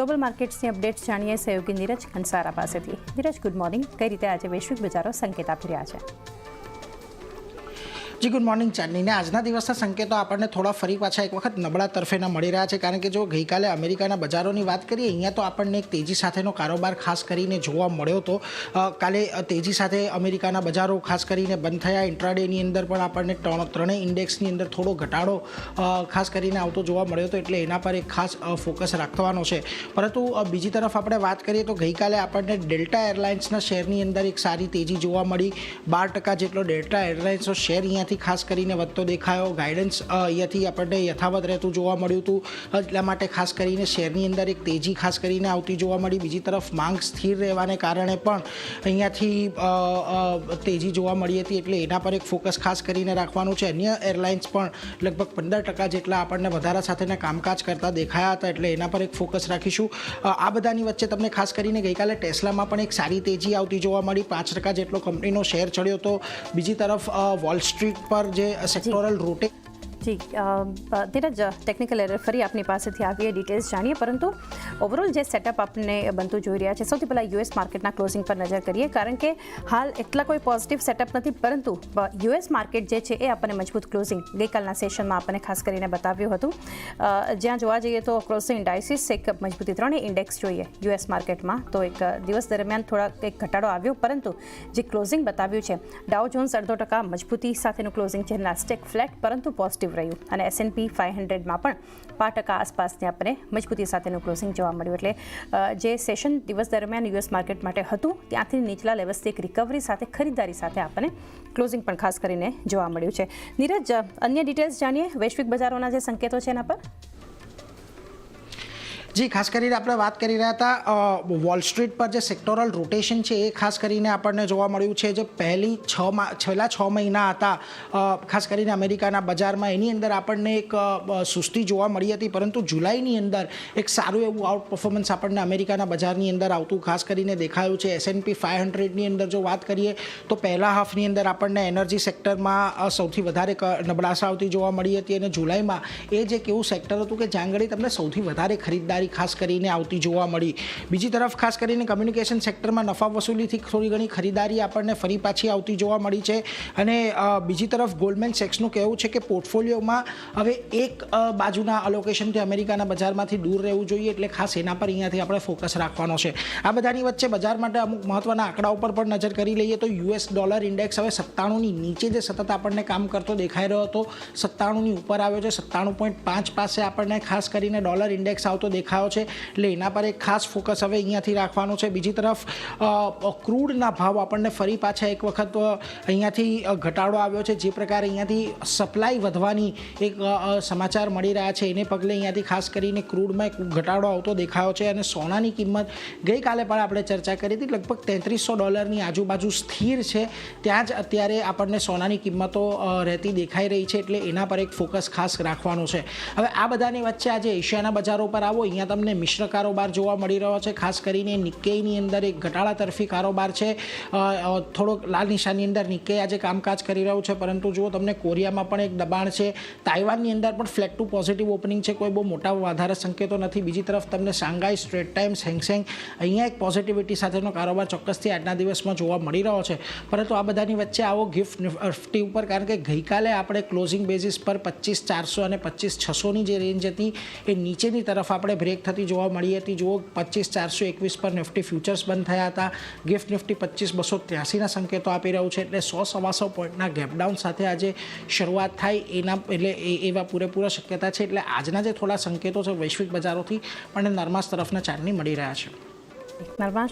Global માર્કેટ્સની updates જાણીએ સહયોગી નીરજ ખંસારા પાસેથી. નીરજ ગુડ મોર્નિંગ કઈ રીતે આજે વૈશ્વિક બજારો સંકેત આપી રહ્યા છે? જી ગુડ મોર્નિંગ ચાંદનીને આજના દિવસના સંકેતો આપણને થોડા ફરી પાછા એક વખત નબળા તરફેના મળી રહ્યા છે. કારણ કે જો ગઈકાલે અમેરિકાના બજારોની વાત કરીએ, અહીંયા તો આપણને એક તેજી સાથેનો કારોબાર ખાસ કરીને જોવા મળ્યો હતો કાલે તેજી સાથે અમેરિકાના બજારો ખાસ કરીને બંધ થયા. ઇન્ટ્રાડેની અંદર પણ આપણને ત્રણ- ત્રણેય ઇન્ડેક્સની અંદર થોડો ઘટાડો ખાસ કરીને આવતો જોવા મળ્યો હતો એટલે એના પર એક ખાસ ફોકસ રાખવાનો છે. પરંતુ બીજી તરફ આપણે વાત કરીએ તો ગઈકાલે આપણને ડેલ્ટા એરલાઇન્સના શેરની અંદર એક સારી તેજી જોવા મળી. બાર ટકા જેટલો ડેલ્ટા એરલાઇન્સનો શેર અહીંયાથી ખાસ કરીને વધતો દેખાયો. ગાઈડન્સ અહીંયાથી આપણને યથાવત રહેતું જોવા મળ્યું હતું. એટલા માટે ખાસ કરીને શેરની અંદર એક તેજી ખાસ કરીને આવતી જોવા મળી. બીજી તરફ માંગ સ્થિર રહેવાને કારણે પણ અહીંયાથી તેજી જોવા મળી હતી. એટલે એના પર એક ફોકસ ખાસ કરીને રાખવાનું છે. અન્ય એરલાઇન્સ પણ લગભગ પંદર ટકા જેટલા આપણને વધારા સાથેના કામકાજ કરતા દેખાયા હતા. એટલે એના પર એક ફોકસ રાખીશું. આ બધાની વચ્ચે તમને ખાસ કરીને ગઈકાલે ટેસ્લામાં પણ એક સારી તેજી આવતી જોવા મળી. પાંચ ટકા જેટલો કંપનીનો શેર ચડ્યો હતો. બીજી તરફ વોલ સ્ટ્રીટ પર જે સેક્ટોરલ રોટે જી ધીરજ ટેકનિકલ એરર ફરી આપની પાસેથી આવીએ ડિટેલ્સ જાણીએ. પરંતુ ઓવરઓલ જે સેટઅપ આપને બનતું જોઈ રહ્યા છે, સૌથી પહેલાં યુએસ માર્કેટના ક્લોઝિંગ પર નજર કરીએ. કારણ કે હાલ એટલા કોઈ પોઝિટિવ સેટઅપ નથી, પરંતુ યુએસ માર્કેટ જે છે એ આપણને મજબૂત ક્લોઝિંગ ગઈકાલના સેશનમાં આપણને ખાસ કરીને બતાવ્યું હતું. જ્યાં જોવા જઈએ તો ક્લોઝિંગ ઇન્ડાઇસિસ એક મજબૂતી ત્રણેય ઇન્ડેક્સ જોઈએ યુએસ માર્કેટમાં તો એક દિવસ દરમિયાન થોડા એક ઘટાડો આવ્યો, પરંતુ જે ક્લોઝિંગ બતાવ્યું છે ડાઉ જોન્સ અડધો ટકા મજબૂતી સાથેનું ક્લોઝિંગ છે નાસ્ટેક ફ્લેટ પરંતુ પોઝિટિવ રહ્યું. અને એસએનપી ફાઇવ હંડ્રેડમાં પણ પાંચ ટકા આસપાસની આપણે મજબૂતી સાથેનું ક્લોઝિંગ જોવા મળ્યું. એટલે જે સેશન દિવસ દરમિયાન યુએસ માર્કેટ માટે હતું, ત્યાંથી નીચલા લેવલથી એક રિકવરી સાથે ખરીદારી સાથે આપણને ક્લોઝિંગ પણ ખાસ કરીને જોવા મળ્યું છે. નીરજ અન્ય ડિટેલ્સ જાણીએ? વૈશ્વિક બજારોના જે સંકેતો છે એના પર? જી, ખાસ કરીને આપણે વાત કરી રહ્યા હતા વોલ સ્ટ્રીટ પર જે સેક્ટોરલ રોટેશન છે એ ખાસ કરીને આપણને જોવા મળ્યું છે જે પહેલી છ છેલ્લા છ મહિના હતા. ખાસ કરીને અમેરિકાના બજારમાં એની અંદર આપણને એક સુસ્તી જોવા મળી હતી, પરંતુ જુલાઈની અંદર એક સારું એવું આઉટ પરફોર્મન્સ આપણને અમેરિકાના બજારની અંદર આવતું, ખાસ કરીને દેખાયું છે. એસએનપી ફાઇવ હંડ્રેડની અંદર જો વાત કરીએ, તો પહેલા હાફની અંદર આપણને એનર્જી સેક્ટરમાં સૌથી વધારે નબળાશ આવતી જોવા મળી હતી. અને જુલાઈમાં એ જે એક એવું સેક્ટર હતું કે જ્યાં તમને સૌથી વધારે ખરીદદારી ખાસ કરીને આવતી જોવા મળી. બીજી તરફ ખાસ કરીને કમ્યુનિકેશન સેક્ટરમાં નફા વસૂલીથી થોડી ઘણી ખરીદારી આપણને ફરી પાછી આવતી જોવા મળી છે. અને બીજી તરફ ગોલ્ડમેન સેક્સનું કહેવું છે કે પોર્ટફોલિયોમાં હવે એક બાજુના અલોકેશનથી અમેરિકાના બજારમાંથી દૂર રહેવું જોઈએ એટલે ખાસ એના પર અહીંયાથી આપણે ફોકસ રાખવાનો છે. આ બધાની વચ્ચે બજાર માટે અમુક મહત્ત્વના આંકડા ઉપર પણ નજર કરી લઈએ તો યુએસ ડોલર ઇન્ડેક્સ હવે સત્તાણુંની નીચે જે સતત આપણને કામ કરતો દેખાઈ રહ્યો હતો, સત્તાણુંની ઉપર આવ્યો છે, સત્તાણું પોઈન્ટ પાંચ પાસે આપણને ખાસ કરીને ડોલર ઇન્ડેક્સ આવતો દેખાયો છે. એટલે એના પર એક ખાસ ફોકસ હવે અહીંયાથી રાખવાનો છે. બીજી તરફ ક્રૂડના ભાવ આપણને ફરી પાછા એક વખત અહીંયાથી ઘટાડો આવ્યો છે. જે પ્રકારે અહીંયાથી સપ્લાય વધવાની એક સમાચાર મળી રહ્યા છે. એને પગલે અહીંયાથી ખાસ કરીને ક્રૂડમાં એક ઘટાડો આવતો દેખાયો છે અને સોનાની કિંમત ગઈકાલે પણ આપણે ચર્ચા કરી હતી. લગભગ તેત્રીસો ડોલરની આજુબાજુ સ્થિર છે. ત્યાં જ અત્યારે આપણને સોનાની કિંમતો રહેતી દેખાઈ રહી છે. એટલે એના પર એક ફોકસ ખાસ રાખવાનું છે. હવે આ બધાની વચ્ચે આજે એશિયાના બજારો પર આવો. અહીંયા તમને મિશ્ર કારોબાર જોવા મળી રહ્યો છે. ખાસ કરીને નિકેઈની અંદર એક ઘટાડા તરફી કારોબાર છે. થોડોક લાલ નિશાની અંદર નિકે આજે કામકાજ કરી રહ્યું છે. પરંતુ જુઓ તમને કોરિયામાં પણ એક દબાણ છે. તાઇવાનની અંદર પણ ફ્લેટ ટુ પોઝિટિવ ઓપનિંગ છે. કોઈ બહુ મોટા વધારે સંકેતો નથી. બીજી તરફ તમને શાંઘાઈ, સ્ટ્રેટ ટાઈમ્સ, હેંગસેંગ અહીંયા એક પોઝિટિવિટી સાથેનો કારોબાર ચોક્કસથી આજના દિવસમાં જોવા મળી રહ્યો છે. પરંતુ આ બધાની વચ્ચે આવો ગિફ્ટ નિફ્ટી ઉપર કારણ કે ગઈકાલે આપણે ક્લોઝિંગ બેઝિસ પર પચીસ ચારસો અને પચીસ છસોની જે રેન્જ હતી એ નીચેની તરફ આપણે બ્રેક થતી જોવા મળી હતી. જુઓ, પચીસ ચારસો એકવીસ પર નિફ્ટી ફ્યુચર્સ બંધ થયા હતા. ગિફ્ટ નિફ્ટી પચીસ બસો ત્યાસીના સંકેતો આપી રહ્યું છે. એટલે સો સવાસો પોઈન્ટના ગેપડાઉન સાથે આજે શરૂઆત થાય એના, એટલે એ, એવા પૂરેપૂરા શક્યતા છે. એટલે આજના જે થોડા સંકેતો છે વૈશ્વિક બજારોથી, પણ નર્માસ તરફના ચાંદની મળી રહ્યા છે. નરમાશ